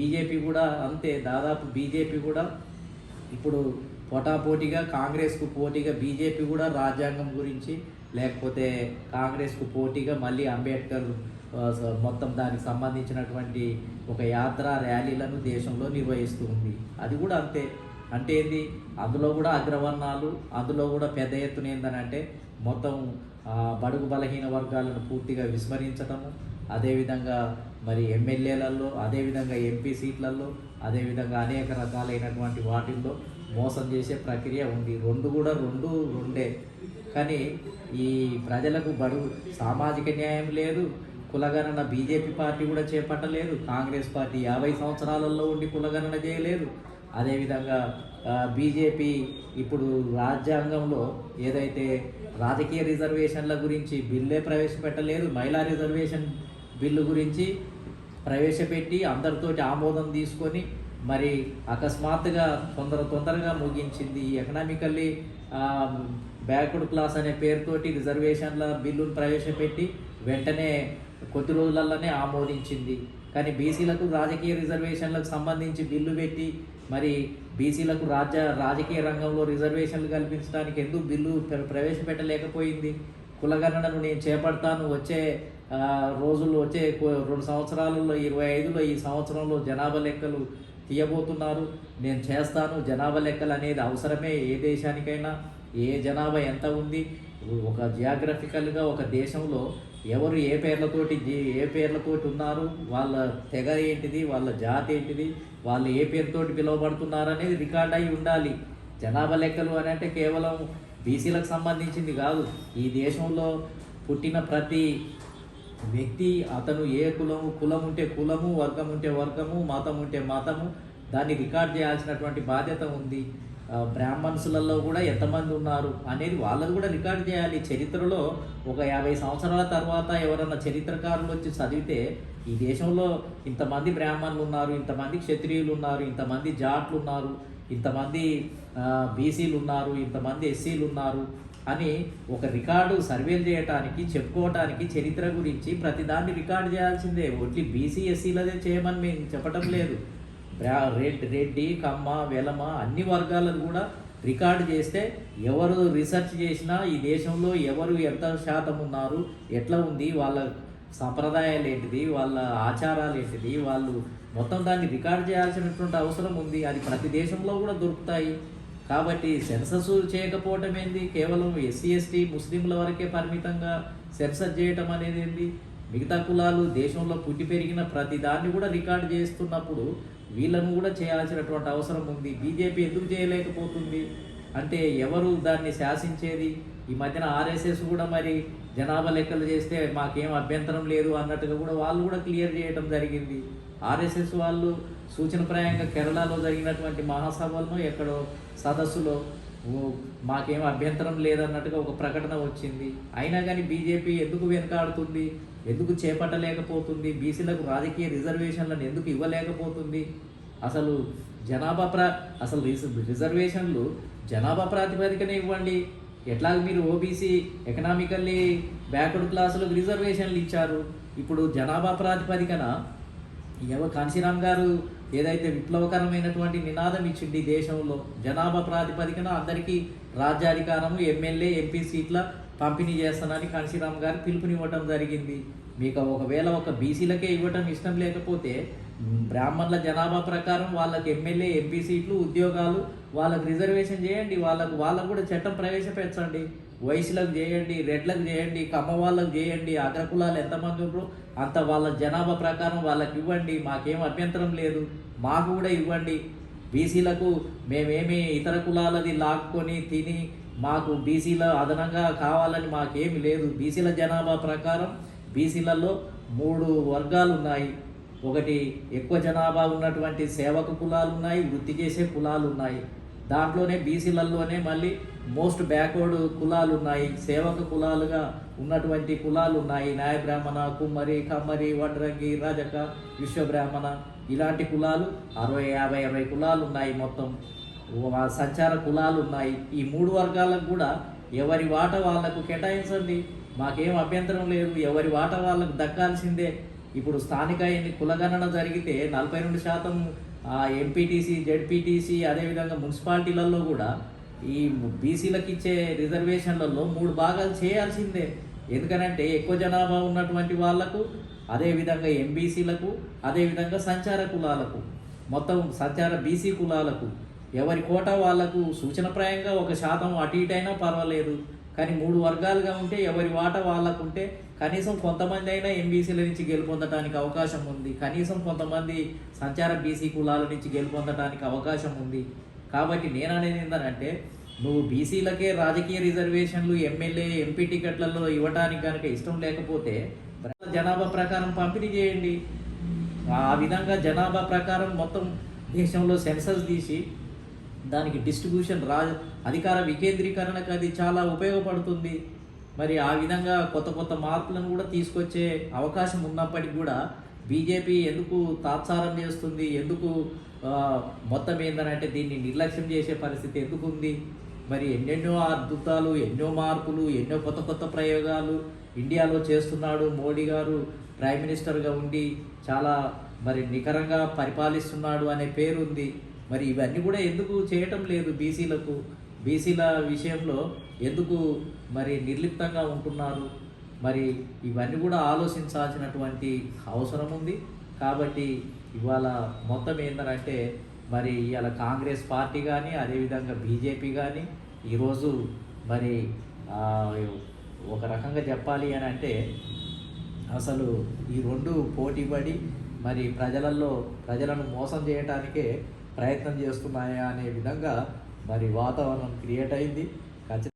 BJP కూడా అంతే దాదాపు బీజేపీ కూడా ఇప్పుడు పోటాపోటీగా కాంగ్రెస్కు పోటీగా బీజేపీ కూడా రాజ్యాంగం గురించి లేకపోతే కాంగ్రెస్కు పోటీగా మళ్ళీ అంబేద్కర్ మొత్తం దానికి సంబంధించినటువంటి ఒక యాత్ర ర్యాలీలను దేశంలో నిర్వహిస్తూ ఉంది. అది కూడా అంతే. అంటే ఏంది? అందులో కూడా అగ్రవర్ణాలు అందులో కూడా పెద్ద ఎత్తున ఏందనంటే మొత్తం బడుగు బలహీన వర్గాలను పూర్తిగా విస్మరించటము అదేవిధంగా మరి ఎమ్మెల్యేలలో అదేవిధంగా ఎంపీ సీట్లలో అదేవిధంగా అనేక రకాలైనటువంటి వాటిల్లో మోసం చేసే ప్రక్రియ ఉంది. రెండు కూడా రెండు రెండే. కానీ ఈ ప్రజలకు బడుగు సామాజిక న్యాయం లేదు. కులగణన బీజేపీ పార్టీ కూడా చేపట్టలేదు. కాంగ్రెస్ పార్టీ యాభై సంవత్సరాలలో ఉండి కులగణన చేయలేదు. అదేవిధంగా బీజేపీ ఇప్పుడు రాజ్యాంగంలో ఏదైతే రాజకీయ రిజర్వేషన్ల గురించి బిల్లే ప్రవేశపెట్టలేదు మహిళా రిజర్వేషన్ బిల్లు గురించి ప్రవేశపెట్టి అందరితోటి ఆమోదం తీసుకొని మరి అకస్మాత్తుగా తొందర తొందరగా ముగించింది. ఎకనామికల్లీ బ్యాక్వర్డ్ క్లాస్ అనే పేరుతోటి రిజర్వేషన్ల బిల్లును ప్రవేశపెట్టి వెంటనే కొద్ది రోజులలోనే ఆమోదించింది. కానీ బీసీలకు రాజకీయ రిజర్వేషన్లకు సంబంధించి బిల్లు పెట్టి మరి బీసీలకు రాజ్య రాజకీయ రంగంలో రిజర్వేషన్లు కల్పించడానికి ఎందుకు బిల్లు ప్రవేశపెట్టలేకపోయింది? కులగణనను నేను చేపడతాను. వచ్చే రోజుల్లో వచ్చే రెండు సంవత్సరాలలో ఇరవై ఐదులో ఈ సంవత్సరంలో జనాభా లెక్కలు తీయబోతున్నారు. నేను చేస్తాను. జనాభా లెక్కలు అనేది అవసరమే ఏ దేశానికైనా. ఏ జనాభా ఎంత ఉంది? ఒక జియాగ్రఫికల్గా ఒక దేశంలో ఎవరు ఏ పేర్లతోటి ఏ పేర్లతోటి ఉన్నారు? వాళ్ళ తెగ ఏంటిది? వాళ్ళ జాతి ఏంటిది? వాళ్ళు ఏ పేరుతోటి పిలువబడుతున్నారు అనేది రికార్డ్ అయి ఉండాలి. జనాభా లెక్కలు అని అంటే కేవలం బీసీలకు సంబంధించింది కాదు. ఈ దేశంలో పుట్టిన ప్రతి వ్యక్తి అతను ఏ కులము కులం ఉంటే కులము వర్గం ఉంటే వర్గము మతం ఉంటే మతము దాన్ని రికార్డ్ చేయాల్సినటువంటి బాధ్యత ఉంది. బ్రాహ్మణ్స్లలో కూడా ఎంతమంది ఉన్నారు అనేది వాళ్ళది కూడా రికార్డ్ చేయాలి. చరిత్రలో ఒక యాభై సంవత్సరాల తర్వాత ఎవరన్నా చరిత్రకారులు వచ్చి చదివితే ఈ దేశంలో ఇంతమంది బ్రాహ్మణులు ఉన్నారు ఇంతమంది క్షత్రియులు ఉన్నారు ఇంతమంది జాట్లు ఉన్నారు ఇంతమంది బీసీలు ఉన్నారు ఇంతమంది ఎస్సీలు ఉన్నారు అని ఒక రికార్డు సర్వేలు చేయటానికి చెప్పుకోవటానికి చరిత్ర గురించి ప్రతిదాన్ని రికార్డు చేయాల్సిందే. ఒట్టి బీసీ ఎస్సీలదే చేయమని మేము చెప్పటం లేదు. రెడ్ రెడ్డి కమ్మ వెలమ అన్ని వర్గాలను కూడా రికార్డు చేస్తే ఎవరు రీసెర్చ్ చేసినా ఈ దేశంలో ఎవరు ఎంత శాతం ఉన్నారు ఎట్లా ఉంది వాళ్ళ సంప్రదాయాలు ఏంటిది వాళ్ళ ఆచారాలు ఏంటిది వాళ్ళు మొత్తం దాన్ని రికార్డ్ చేయాల్సినటువంటి అవసరం ఉంది. అది ప్రతి దేశంలో కూడా దొరుకుతాయి. కాబట్టి సెన్సస్ చేయకపోవటం ఏంది కేవలం ఎస్సీ ఎస్టీ ముస్లింల వరకే పరిమితంగా సెన్సస్ చేయటం అనేది ఏంది మిగతా కులాలు దేశంలో పుట్టి పెరిగిన ప్రతి దాన్ని కూడా రికార్డు చేస్తున్నప్పుడు వీళ్ళను కూడా చేయాల్సినటువంటి అవసరం ఉంది. బీజేపీ ఎందుకు చేయలేకపోతుంది? అంటే ఎవరు దాన్ని శాసించేది? ఈ మధ్యన ఆర్ఎస్ఎస్ కూడా మరి జనాభా లెక్కలు చేస్తే మాకేం అభ్యంతరం లేదు అన్నట్టుగా కూడా వాళ్ళు కూడా క్లియర్ చేయడం జరిగింది. ఆర్ఎస్ఎస్ వాళ్ళు సూచనప్రాయంగా కేరళలో జరిగినటువంటి మహాసభలను ఎక్కడో సదస్సులో మాకేం అభ్యంతరం లేదన్నట్టుగా ఒక ప్రకటన వచ్చింది. అయినా కానీ బీజేపీ ఎందుకు వెనకాడుతుంది? ఎందుకు చేపట్టలేకపోతుంది? బీసీలకు రాజకీయ రిజర్వేషన్లను ఎందుకు ఇవ్వలేకపోతుంది? అసలు జనాభా ప్రా అసలు రిజ- రిజర్వేషన్లు జనాభా ప్రాతిపదికనే ఇవ్వండి. ఎట్లాగ మీరు ఓబీసీ ఎకనామికల్లీ బ్యాక్వర్డ్ క్లాసులకు రిజర్వేషన్లు ఇచ్చారు? ఇప్పుడు జనాభా ప్రాతిపదికన ఎవ కాంశీరామ్ గారు ఏదైతే విప్లవకరమైనటువంటి నినాదం ఇచ్చింది దేశంలో జనాభా ప్రాతిపదికన అందరికీ రాజ్యాధికారము ఎమ్మెల్యే ఎంపీ సీట్ల పంపిణీ చేస్తానని కాంశీరామ్ గారు పిలుపునివ్వటం జరిగింది. మీకు ఒకవేళ ఒక బీసీలకే ఇవ్వటం ఇష్టం లేకపోతే బ్రాహ్మణుల జనాభా ప్రకారం వాళ్ళకి ఎమ్మెల్యే ఎంపీ సీట్లు ఉద్యోగాలు వాళ్ళకి రిజర్వేషన్ చేయండి. వాళ్ళకు వాళ్ళకు కూడా చట్టం ప్రవేశపెట్టండి. వయసులకు చేయండి రెడ్లకు చేయండి కమ్మ వాళ్ళకు చేయండి అగ్రకులాలు ఎంతమంది ఉంటారో అంత వాళ్ళ జనాభా ప్రకారం వాళ్ళకి ఇవ్వండి. మాకేం అభ్యంతరం లేదు. మాకు కూడా ఇవ్వండి. బీసీలకు మేమేమి ఇతర కులాలది లాక్కొని తిని మాకు బీసీల అదనంగా కావాలని మాకేమి లేదు. బీసీల జనాభా ప్రకారం బీసీలలో మూడు వర్గాలు ఉన్నాయి. ఒకటి ఎక్కువ జనాభా ఉన్నటువంటి సేవక కులాలు ఉన్నాయి వృత్తి చేసే కులాలు ఉన్నాయి దాంట్లోనే బీసీలలోనే మళ్ళీ మోస్ట్ బ్యాక్వర్డ్ కులాలు ఉన్నాయి సేవక కులాలుగా ఉన్నటువంటి కులాలు ఉన్నాయి న్యాయ బ్రాహ్మణ కుమ్మరి కమ్మరి వడ్రంగి రాజక విశ్వబ్రాహ్మణ ఇలాంటి కులాలు అరవై యాభై అరవై కులాలు ఉన్నాయి మొత్తం సంచార కులాలు ఉన్నాయి ఈ మూడు వర్గాలకు కూడా ఎవరి వాట వాళ్ళకు కేటాయించండి. మాకేం అభ్యంతరం లేదు. ఎవరి వాట వాళ్ళకు దక్కాల్సిందే. ఇప్పుడు స్థానిక ఎన్ని కులగణన జరిగితే నలభై రెండు శాతం ఎంపీటీసీ జెడ్పీటీసీ అదేవిధంగా మున్సిపాలిటీలలో కూడా ఈ బీసీలకు ఇచ్చే రిజర్వేషన్లలో మూడు భాగాలు చేయాల్సిందే. ఎందుకనంటే ఎక్కువ జనాభా ఉన్నటువంటి వాళ్ళకు అదేవిధంగా ఎంబీసీలకు అదేవిధంగా సంచార కులాలకు మొత్తం సంచార బీసీ కులాలకు ఎవరి కోట వాళ్ళకు సూచనప్రాయంగా ఒక శాతం అటు ఇటైనా పర్వాలేదు. కానీ మూడు వర్గాలుగా ఉంటే ఎవరి వాట వాళ్ళకు ఉంటే కనీసం కొంతమంది అయినా ఎంబీసీల నుంచి గెలుపొందడానికి అవకాశం ఉంది. కనీసం కొంతమంది సంచార బీసీ కులాల నుంచి గెలుపొందడానికి అవకాశం ఉంది. కాబట్టి నేను అనేది ఏంటంటే నువ్వు బీసీలకే రాజకీయ రిజర్వేషన్లు ఎమ్మెల్యే ఎంపీ టికెట్లలో ఇవ్వడానికి కనుక ఇష్టం లేకపోతే జనాభా ప్రకారం పంపిణీ చేయండి. ఆ విధంగా జనాభా ప్రకారం మొత్తం దేశంలో సెన్సస్ తీసి దానికి డిస్ట్రిబ్యూషన్ రా అధికార వికేంద్రీకరణకు అది చాలా ఉపయోగపడుతుంది. మరి ఆ విధంగా కొత్త కొత్త మార్పులను కూడా తీసుకొచ్చే అవకాశం ఉన్నప్పటికీ కూడా బీజేపీ ఎందుకు తాత్సారం చేస్తుంది? ఎందుకు మొత్తం ఏంటంటే దీన్ని నిర్లక్ష్యం చేసే పరిస్థితి ఎందుకు ఉంది మరి ఎన్నెన్నో అద్భుతాలు ఎన్నో మార్పులు ఎన్నో కొత్త కొత్త ప్రయోగాలు ఇండియాలో చేస్తున్నాడు మోడీ గారు. ప్రైమ్ మినిస్టర్గా ఉండి చాలా మరి నికరంగా పరిపాలిస్తున్నాడు అనే పేరు ఉంది మరి ఇవన్నీ కూడా ఎందుకు చేయటం లేదు బీసీలకు? బీసీల విషయంలో ఎందుకు మరి నిర్లిప్తంగా ఉంటున్నారు? మరి ఇవన్నీ కూడా ఆలోచించాల్సినటువంటి అవసరం ఉంది. కాబట్టి ఇవాళ మొత్తం ఏంటంటే మరి ఇవాళ కాంగ్రెస్ పార్టీ కానీ అదేవిధంగా బీజేపీ కానీ ఈరోజు మరి ఒక రకంగా చెప్పాలి అని అంటే అసలు ఈ రెండు పోటీపడి మరి ప్రజలలో ప్రజలను మోసం చేయడానికే ప్రయత్నం చేస్తున్నాయా అనే విధంగా మరి వాతావరణం క్రియేట్ అయింది. ఖచ్చితంగా